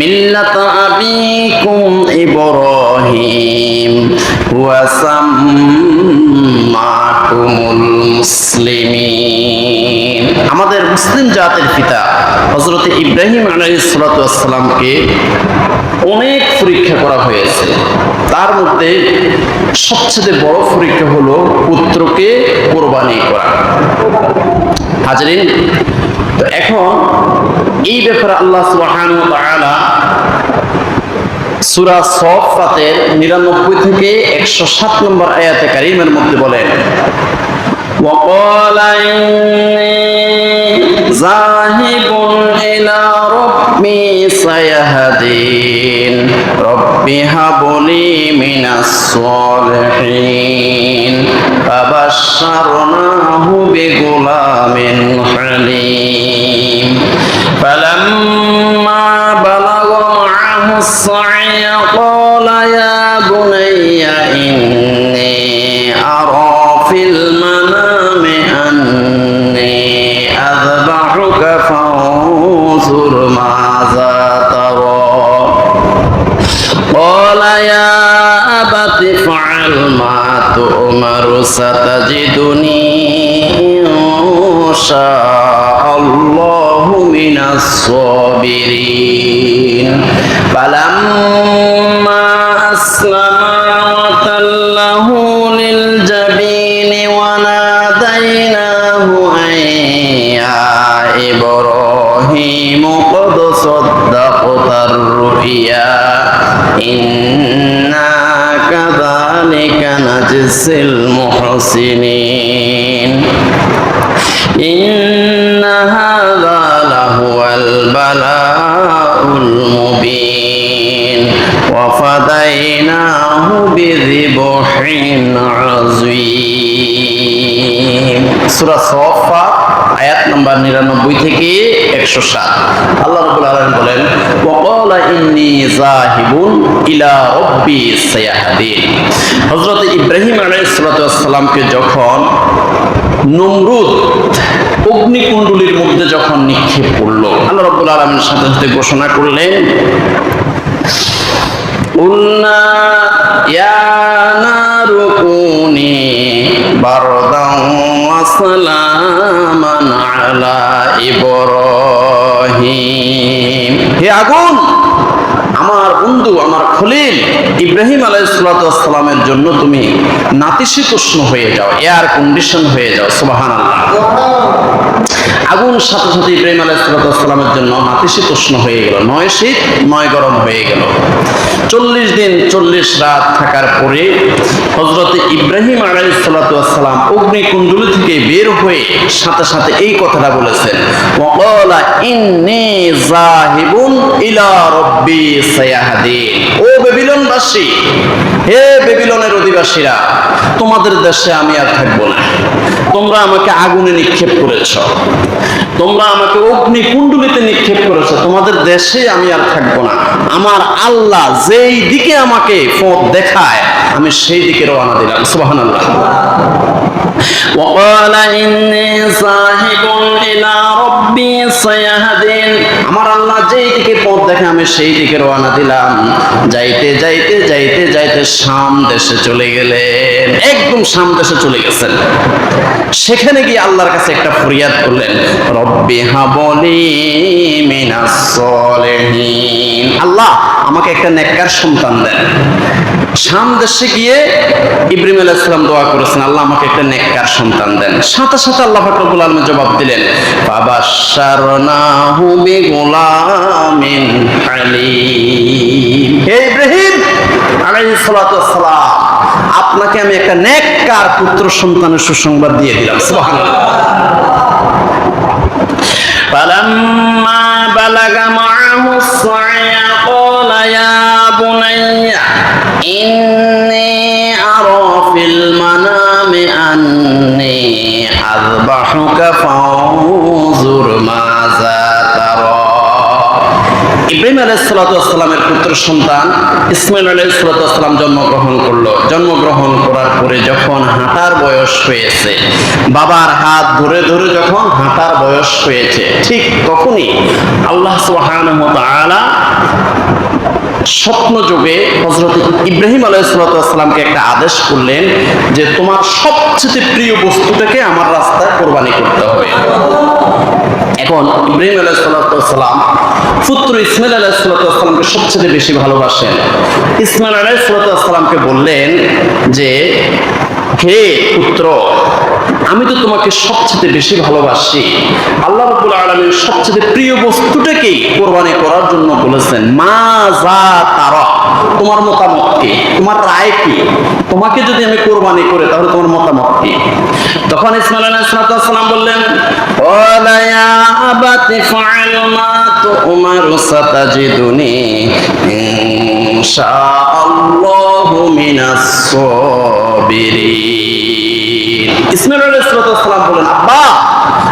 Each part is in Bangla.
মিল্লাত আবিকুম ইব্রাহিম ওয়া সাম্মাকুমুল মুসলিমিন। আমাদের মুসলিম জাতির পিতা হযরত ইব্রাহিম আলাইহিস সালাতু ওয়াস সালামকে অনেক পরীক্ষা করা হয়েছে। তার মধ্যে সবচেয়ে বড় পরীক্ষা হলো পুত্রকে কোরবানি করা। হাজরিন তো এখন এই ব্যাপারে আল্লাহ সুবহানাহু ওয়া তাআলা সূরা সফাতের 99 থেকে 107 নম্বর আয়াতে কারীমের মধ্যে বলেন وقال إني ذاهب إلى ربي سيهدين رب هب لي من الصالحين فبشرناه بغلام حليم قال يا بني إني أرى في المنام أني أذبحك فانظر ماذا ترى قال يا أبت افعل ما تؤمر ستجدني إن شاء الله من الصابرين أسلما وتله للجبين وناديناه أن يا إبراهيم قد صدقت الرؤيا إنا كذلك نجزي المحسنين إن هذا لهو البلاء المبين وفديناه بذبح عظيم سورة صفا আয়াত নাম্বার নিরানব্বই থেকে একশো সাত আল্লাহ রবুল আলম বলেন وقال إني ذاهب إلى ربي سيهدين হযরত ইব্রাহিম আলাইহিস সালামকে যখন নমরুদ অগ্নিকুণ্ডলীর মধ্যে যখন নিক্ষেপ করলো আল্লাহ রব্বুল আলমের সাথে সাথে ঘোষণা করলেন قلنا يا نار كوني بردا وسلاما على إبراهيم হে আগুন আমার বন্ধু আমার খলিল ইব্রাহিম আলাইসালামের জন্য তুমি নাতিশীতোষ্ণ হয়ে যাও এয়ার কন্ডিশন হয়ে যাও সুবাহান আগুন সাথে সাথে ইব্রাহিম আলাইসালামের জন্য নাতিশীতোষ্ণ হয়ে গেল, নয় শীত, নয় গরম হয়ে গেল। চল্লিশ দিন, চল্লিশ রাত থাকার পরে হজরত ইব্রাহিম আলাইসালাম অগ্নিকুণ্ডলী থেকে বের হয়ে সাথে সাথে এই কথাটা বলেছেন ইলা রব্বি ও বেবিলনবাসী, হে বেবিলনের অধিবাসীরা, তোমাদের দেশে আমি আর থাকব না। তোমরা আমাকে আগুনে নিক্ষেপ করেছ। তোমরা আমাকে অগ্নি কুণ্ডলিতে নিক্ষেপ করেছ তোমাদের দেশে আমি আর থাকবো না আমার আল্লাহ যেই দিকে আমাকে পথ দেখায় আমি সেই দিকে রওনা দিলাম সুবহানাল্লাহ وقال إني ذاهب إلى ربي سيهدين আমার আল্লাহ যেই দিকে পথ দেখে আমি সেই দিকে রওনা দিলাম যাইতে যাইতে যাইতে যাইতে শাম দেশে চলে গেলেন একদম শাম দেশে চলে গেছেন সেখানে গিয়ে আল্লাহর কাছে একটা ফরিয়াদ করলেন, রব্বি হাবলি মিনাস সলিহিন। আল্লাহ আমাকে একটা নেককার সন্তান দেন। শাম দেশে গিয়ে ইব্রাহিম আলাইহিস সালাম দোয়া করেছেন, আল্লাহ আমাকে একটা নেককার সন্তান দেন। সাথে সাথে আল্লাহ ফাকরুল আলম জবাব দিলেন, ফাবাশশারনাহু বিগুলামিন হালিম হে ইব্রাহিম আলাইহিস সালাতু ওয়াসসালাম আপনাকে আমি একটা নেককার পুত্র সন্তানের সুসংবাদ দিয়ে দিলাম সুবহানাল্লাহ فلما بلغ معه السعي قال يا بني إني أرى في المنام أني أذبحك فانظر ماذا ترى ইব্রাহিম আলাইসালামের পুত্র সন্তান, ইসমাইল আলাইসালাম জন্মগ্রহণ করল। জন্মগ্রহণ করার পরে যখন হাঁটার বয়স হয়েছে, বাবার হাত ধরে ধরে যখন হাঁটার বয়স হয়েছে, ঠিক তখনই আল্লাহ সুবহানাহু ওয়া তাআলা স্বপ্ন যোগে হজরত ইব্রাহিম আলাইসালামকে একটা আদেশ করলেন যে, তোমার সবচেয়ে প্রিয় বস্তুটাকে আমার রাস্তায় কোরবানি করতে হবে। ইব্রাহিম পুত্র ইসমাইল সবচেয়ে বেশি ভালোবাসেন। ইসমাইল বললেন যে, হে পুত্র, আমি তো তোমাকে সবচেয়ে বেশি ভালোবাসি। আল্লাহ রাব্বুল আলামিন সবচেয়ে প্রিয় বস্তুটাকেই কোরবানি করার জন্য বলেছেন, মা যা তারা তোমার মতামত কি? তোমার রায় কি? তোমাকে যদি আমি কোরবানি করে, তাহলে তোমার মতামত কি? তখন ইসমাইল আলাইহিস সালাম বললেন, ওয়ালা আবাতি ফাআল আব্বা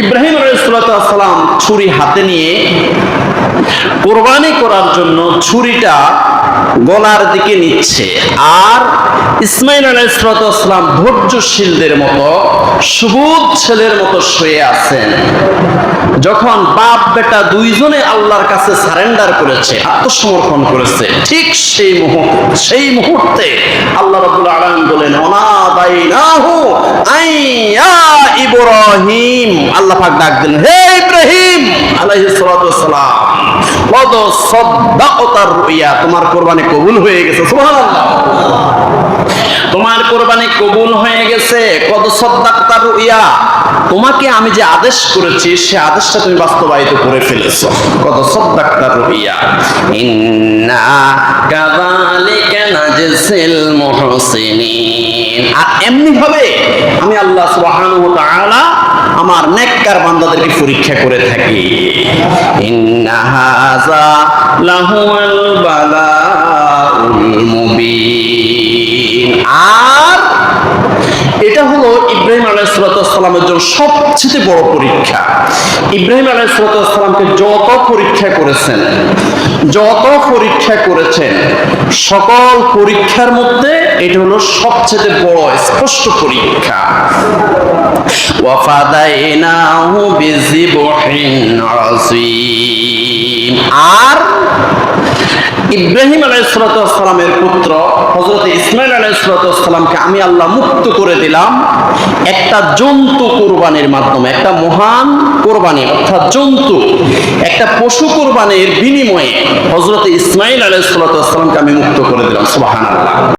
ইব্রাহিম আলাইসালাম ছুরি হাতে নিয়ে কোরবানি করার জন্য ছুরিটা গলার দিকে নিচ্ছে। আর ইসমাইল আলাইসালাম ধৈর্যশীলদের মতো, সুবুধ ছেলের মতো শুয়ে আছেন। যখন বাপ বেটা দুইজনে আল্লাহর কাছে সারেন্ডার করেছে, আত্মসমর্পণ করেছে, ঠিক সেই মুহূর্তে সেই মুহূর্তে আল্লাহ রাব্বুল আলামিন বলেন, অনাদাইনাহু আইয়া ইব্রাহিম। আল্লাহ পাক ডাক দিলেন, হে ইব্রাহিম! আলাইহিস কদ রুইয়া? তোমার কোরবানি কবুল হয়ে গেছে। সুবহানাল্লাহ। তোমার কোরবানি কবুল হয়ে গেছে। কত সদ্দাকতার রুইয়া? তোমাকে আমি যে আদেশ করেছি, সে আদেশটা তুমি বাস্তবায়িত করে ফেলেছো। কত সদ্দাকতার রুইয়া? ইন্না কাযালিকা নাজসিল মুহসিনিন। আর এমনি ভাবে আমি আল্লাহ সুবহানাহু আমার নেককার বান্দাদেরকে পরীক্ষা করে থাকি। ইন্না হাযা লাহুল বালাউল আলাইসালামের জন্য সবচেয়ে বড় পরীক্ষা। ইব্রাহিম আলাইসালামকে যত পরীক্ষা করেছেন, যত পরীক্ষা করেছেন, সকল পরীক্ষার মধ্যে এটা হলো সবচেয়ে বড়, স্পষ্ট পরীক্ষা। আর ইব্রাহিম আলাইসালামের পুত্র হজরত ইসমাইল আলাইসালামকে আমি আল্লাহ মুক্ত করে দিলাম। একটা জন্তু কোরবানির মাধ্যমে, একটা মহান কোরবানি, অর্থাৎ জন্তু, একটা পশু কোরবানির বিনিময়ে হজরত ইসমাইল আলাইসালামকে আমি মুক্ত করে দিলাম সুবাহান